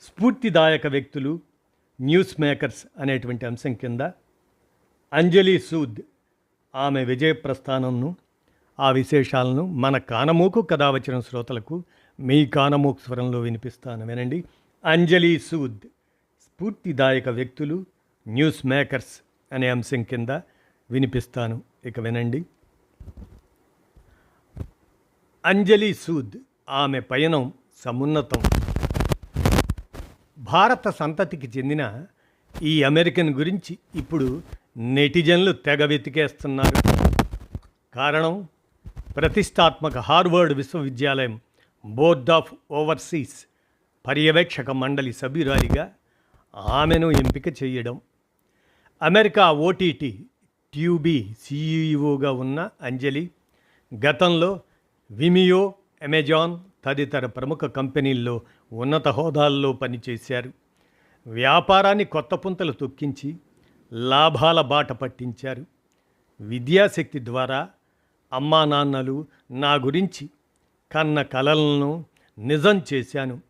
స్ఫూర్తిదాయక వ్యక్తులు news makers అనేటువంటి అంశం కింద అంజలి సూద్ ఆమె విజయ ప్రస్థానంను ఆ విశేషాలను మన కానమూకు కథావచన వచ్చిన శ్రోతలకు మీ కానమూకు స్వరంలో వినిపిస్తాను వినండి. అంజలి సూద్ స్ఫూర్తిదాయక వ్యక్తులు న్యూస్ మేకర్స్ అనే అంశం కింద వినిపిస్తాను ఇక వినండి. అంజలి సూద్ ఆమె పయనం సమున్నతం. భారత సంతతికి చెందిన ఈ అమెరికన్ గురించి ఇప్పుడు నెటిజన్లు తెగ వెతికేస్తున్నారు. కారణం ప్రతిష్టాత్మక హార్వర్డ్ విశ్వవిద్యాలయం బోర్డ్ ఆఫ్ ఓవర్సీస్ పర్యవేక్షక మండలి సభ్యురాలిగా ఆమెను ఎంపిక చేయడం. అమెరికా ఓటీటీ ట్యూబీ సీఈఓగా ఉన్న అంజలి గతంలో విమియో అమెజాన్ తదితర ప్రముఖ కంపెనీల్లో ఉన్నత హోదాల్లో పనిచేశారు. వ్యాపారాన్ని కొత్త పుంతలు తొక్కించి లాభాల బాట పట్టించారు. విద్యాశక్తి ద్వారా అమ్మా నాన్నలు నా గురించి కన్న కలలను నిజం చేశాను.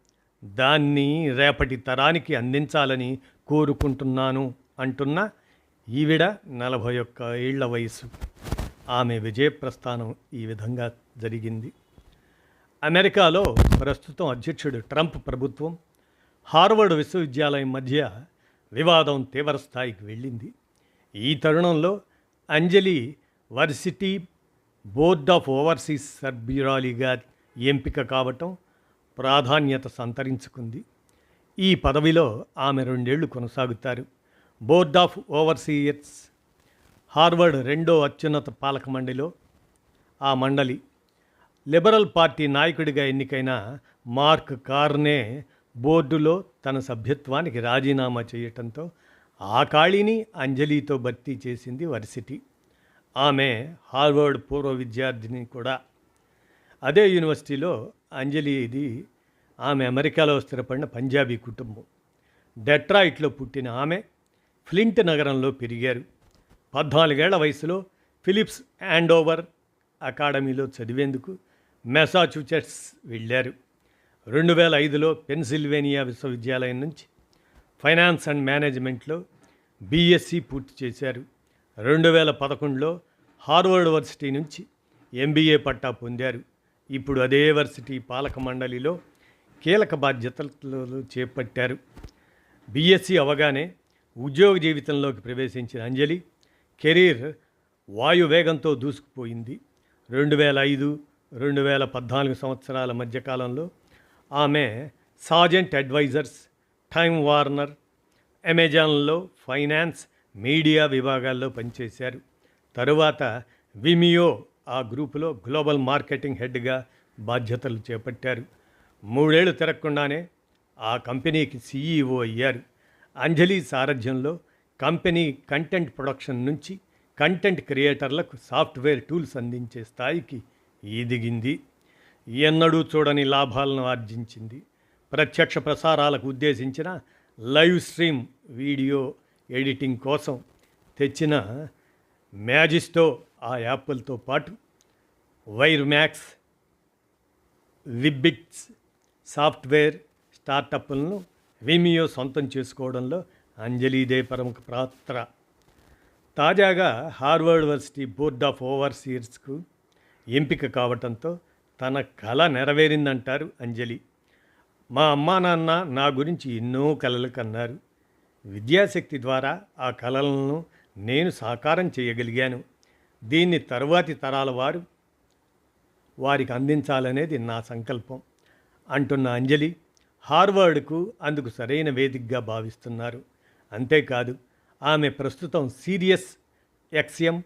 దాన్ని రేపటి తరానికి అందించాలని కోరుకుంటున్నాను అంటున్న ఈవిడ నలభై ఒక్క ఏళ్ళ వయసు ఆమె విజయప్రస్థానం ఈ విధంగా జరిగింది. అమెరికాలో ప్రస్తుతం అధ్యక్షుడు ట్రంప్ ప్రభుత్వం హార్వర్డ్ విశ్వవిద్యాలయం మధ్య వివాదం తీవ్ర స్థాయికి వెళ్ళింది. ఈ తరుణంలో Anjali varsity board of overseas సర్బ్యురాలిగా ఎంపిక కావటం ప్రాధాన్యత సంతరించుకుంది. ఈ పదవిలో ఆమె రెండేళ్ళు కొనసాగుతారు. బోర్డ్ ఆఫ్ ఓవర్సీయర్స్ హార్వర్డ్ రెండో అత్యున్నత పాలక మండలిలో ఆ మండలి లిబరల్ పార్టీ నాయకుడిగా ఎన్నికైన మార్క్ కార్నే బోర్డులో తన సభ్యత్వానికి రాజీనామా చేయటంతో ఆ ఖాళీని అంజలితో భర్తీ చేసింది వర్సిటీ. ఆమె హార్వర్డ్ పూర్వ విద్యార్థిని కూడా. అదే యూనివర్సిటీలో అంజలి ఇది ఆమె అమెరికాలో స్థిరపడిన పంజాబీ కుటుంబం. డెట్రాయిట్లో పుట్టిన ఆమె ఫ్లింట్ నగరంలో పెరిగారు. పద్నాలుగేళ్ళ వయసులో ఫిలిప్స్ ఓవర్ అకాడమీలో చదివేందుకు మెసాచ్యూసెట్స్ వెళ్ళారు. రెండు వేల ఐదులో పెన్సిల్వేనియా విశ్వవిద్యాలయం నుంచి ఫైనాన్స్ అండ్ మేనేజ్మెంట్లో బీఎస్సీ పూర్తి చేశారు. రెండు వేల పదకొండులో హార్వర్డ్ వర్సిటీ నుంచి ఎంబీఏ పట్టా పొందారు. ఇప్పుడు అదే వర్సిటీ పాలక మండలిలో కీలక బాధ్యతలు చేపట్టారు. బీఎస్సీ అవగానే ఉద్యోగ జీవితంలోకి ప్రవేశించిన అంజలి కెరీర్ వాయువేగంతో దూసుకుపోయింది. రెండు వేల ఐదు రెండు వేల పద్నాలుగు సంవత్సరాల మధ్యకాలంలో ఆమె సాజెంట్ అడ్వైజర్స్ టైమ్ వార్నర్ అమెజాన్లో ఫైనాన్స్ మీడియా విభాగాల్లో పనిచేశారు. తరువాత విమియో ఆ గ్రూపులో గ్లోబల్ మార్కెటింగ్ హెడ్గా బాధ్యతలు చేపట్టారు. మూడేళ్ళు తిరగకుండానే ఆ కంపెనీకి సీఈఓ అయ్యారు. అంజలి సారథ్యంలో కంపెనీ కంటెంట్ ప్రొడక్షన్ నుంచి కంటెంట్ క్రియేటర్లకు సాఫ్ట్వేర్ టూల్స్ అందించే స్థాయికి ఈదిగింది. ఎన్నడూ చూడని లాభాలను ఆర్జించింది. ప్రత్యక్ష ప్రసారాలకు ఉద్దేశించిన లైవ్ స్ట్రీమ్ వీడియో ఎడిటింగ్ కోసం తెచ్చిన మ్యాజిస్టో ఆ యాప్లతో పాటు వైర్ మ్యాక్స్ విబ్బిట్స్ సాఫ్ట్వేర్ స్టార్టప్లను విమియో సొంతం చేసుకోవడంలో అంజలిదే ప్రముఖ పాత్ర. తాజాగా హార్వర్డ్ యూనివర్సిటీ బోర్డ్ ఆఫ్ ఓవర్సీర్స్కు ఎంపిక కావటంతో తన కళ నెరవేరిందంటారు అంజలి. మా అమ్మా నాన్న నా గురించి ఎన్నో కలలు కన్నారు. విద్యాశక్తి ద్వారా ఆ కళలను నేను సాకారం చేయగలిగాను. దీన్ని తరువాతి తరాల వారు వారికి అందించాలనేది నా సంకల్పం అంటున్న అంజలి హార్వర్డ్కు అందుకు సరైన వేదికగా భావిస్తున్నారు. అంతేకాదు ఆమె ప్రస్తుతం సీరియస్ ఎక్స్ఎం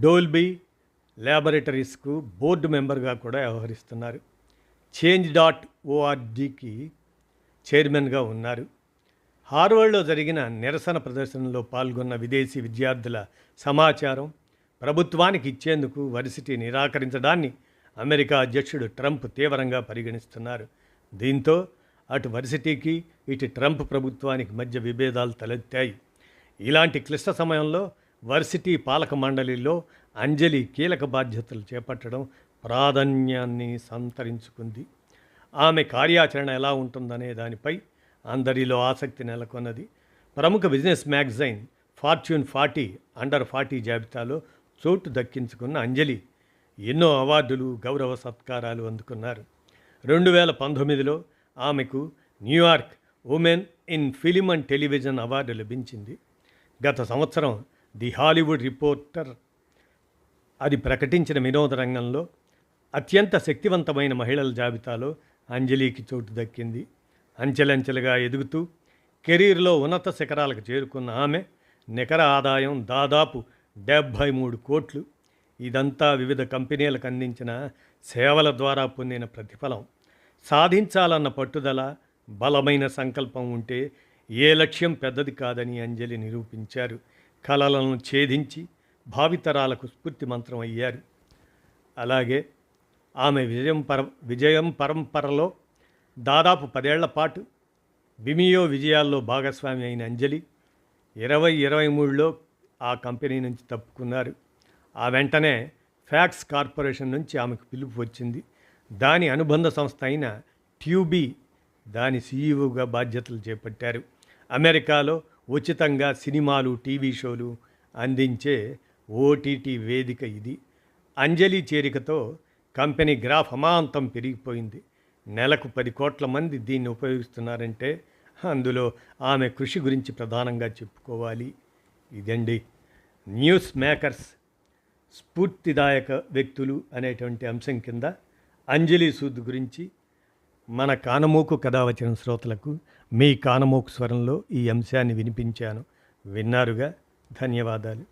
డోల్బీ ల్యాబొరేటరీస్కు బోర్డు మెంబర్గా కూడా వ్యవహరిస్తున్నారు. చేంజ్ డాట్ ఓఆర్డీకి చైర్మన్గా ఉన్నారు. హార్వర్డ్లో జరిగిన నిరసన ప్రదర్శనలో పాల్గొన్న విదేశీ విద్యార్థుల సమాచారం ప్రభుత్వానికి ఇచ్చేందుకు వర్సిటీ నిరాకరించడాన్ని అమెరికా అధ్యక్షుడు ట్రంప్ తీవ్రంగా పరిగణిస్తున్నారు. దీంతో అటు వర్సిటీకి ఇటు ట్రంప్ ప్రభుత్వానికి మధ్య విభేదాలు తలెత్తాయి. ఇలాంటి క్లిష్ట సమయంలో వర్సిటీ పాలక మండలిలో అంజలి కీలక బాధ్యతలు చేపట్టడం ప్రాధాన్యాన్ని సంతరించుకుంది. ఆమె కార్యాచరణ ఎలా ఉంటుందనే దానిపై అందరిలో ఆసక్తి నెలకొన్నది. ప్రముఖ business magazine Fortune forty under forty జాబితాలో చోటు దక్కించుకున్న అంజలి ఎన్నో అవార్డులు గౌరవ సత్కారాలు అందుకున్నారు. రెండు వేల పంతొమ్మిదిలో ఆమెకు New York women in film and television award లభించింది. గత సంవత్సరం ది హాలీవుడ్ రిపోర్టర్ అది ప్రకటించిన వినోద రంగంలో అత్యంత శక్తివంతమైన మహిళల జాబితాలో అంజలికి చోటు దక్కింది. అంచెలంచెలుగా ఎదుగుతూ కెరీర్లో ఉన్నత శిఖరాలకు చేరుకున్న ఆమె నికర ఆదాయం దాదాపు డెబ్భై మూడు కోట్లు. ఇదంతా వివిధ కంపెనీలకు అందించిన సేవల ద్వారా పొందిన ప్రతిఫలం. సాధించాలన్న పట్టుదల బలమైన సంకల్పం ఉంటే ఏ లక్ష్యం పెద్దది కాదని అంజలి నిరూపించారు. కలలను ఛేదించి భావితరాలకు స్ఫూర్తి మంత్రం అయ్యారు. అలాగే ఆమె విజయం పర విజయం పరంపరలో దాదాపు పదేళ్ళ పాటు విమియో విజయాల్లో భాగస్వామి అయిన అంజలి ఇరవై ఇరవై మూడులో ఆ కంపెనీ నుంచి తప్పుకున్నారు. ఆ వెంటనే ఫ్యాక్స్ కార్పొరేషన్ నుంచి ఆమెకు పిలుపు వచ్చింది. దాని అనుబంధ సంస్థ అయిన ట్యూబీ దాని సీఈఓగా బాధ్యతలు చేపట్టారు. అమెరికాలో ఉచితంగా సినిమాలు టీవీ షోలు అందించే ఓటీటీ వేదిక ఇది. అంజలి చేరికతో కంపెనీ గ్రాఫ్ అమాంతం పెరిగిపోయింది. నెలకు పది కోట్ల మంది దీన్ని ఉపయోగిస్తున్నారంటే అందులో ఆమె కృషి గురించి ప్రధానంగా చెప్పుకోవాలి. ఇదండి న్యూస్ మేకర్స్ స్ఫూర్తిదాయక వ్యక్తులు అనేటువంటి అంశం కింద అంజలి సూద్ గురించి మన కానమోకు కథ వచ్చిన శ్రోతలకు మీ కానమోకు స్వరంలో ఈ అంశాన్ని వినిపించాను. విన్నారుగా? ధన్యవాదాలు.